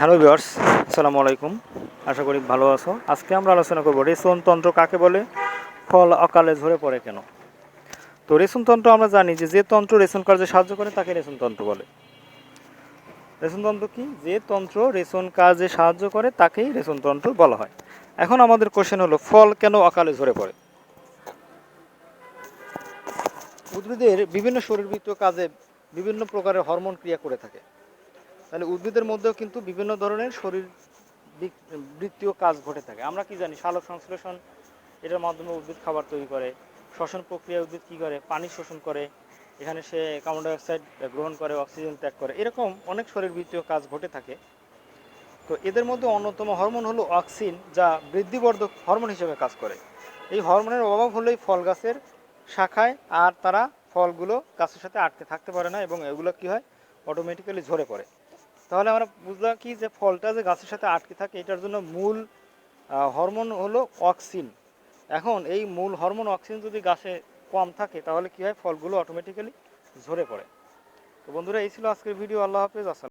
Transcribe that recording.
Hello viewers, আসসালামু আলাইকুম। আশা করি ভালো আছো। আজকে আমরা আলোচনা করব রেশন তন্ত্র কাকে বলে, ফল অকালে ঝরে পড়ে কেন? তো রেশন তন্ত্র আমরা জানি যে যে তন্ত্র রেশন কার্যে সাহায্য করে, তাকে রেশন তন্ত্র বলে। রেশন তন্ত্র কি? যে তন্ত্র রেশন কাজে সাহায্য করে, তাকেই রেশন তন্ত্র বলা হয়। এখন আমাদের কোশ্চেন হলো, ফল কেন অকালে ঝরে পড়ে? উদ্ভিদের বিভিন্ন শরীরবৃত্তীয় কাজে বিভিন্ন প্রকারের হরমোন ক্রিয়া করে থাকে। তাহলে উদ্ভিদের মধ্যেও কিন্তু বিভিন্ন ধরনের শরীর বৃত্তীয় কাজ ঘটে থাকে। আমরা কি জানি সালোক সংশ্লেষণ, এটার মাধ্যমে উদ্ভিদ খাবার তৈরি করে। শ্বসন প্রক্রিয়া উদ্ভিদ কী করে? পানি শোষণ করে। এখানে সে কার্বন ডাইঅক্সাইড গ্রহণ করে, অক্সিজেন ত্যাগ করে। এরকম অনেক শরীরবৃত্তীয় কাজ ঘটে থাকে। তো এদের মধ্যে অন্যতম হরমোন হলো অক্সিন, যা বৃদ্ধিবর্ধক হরমোন হিসেবে কাজ করে। এই হরমোনের অভাব হলেই ফল গাছের শাখায় আর তারা ফলগুলো গাছের সাথে আটকে থাকতে পারে না এবং এগুলো কি হয়? অটোমেটিক্যালি ঝরে পড়ে। তাহলে আমরা বুঝলাম কি যে ফলটা যে গাছের সাথে আটকে থাকে, এটার জন্য মূল হরমোন হলো অক্সিন এখন এই মূল হরমোন অক্সিন যদি গাছে কম থাকে, তাহলে কি হয়? ফলগুলো অটোমেটিক্যালি ঝরে পড়ে। তো বন্ধুরা, এই ছিল আজকের ভিডিও আল্লাহ হাফেজ। আসসালাম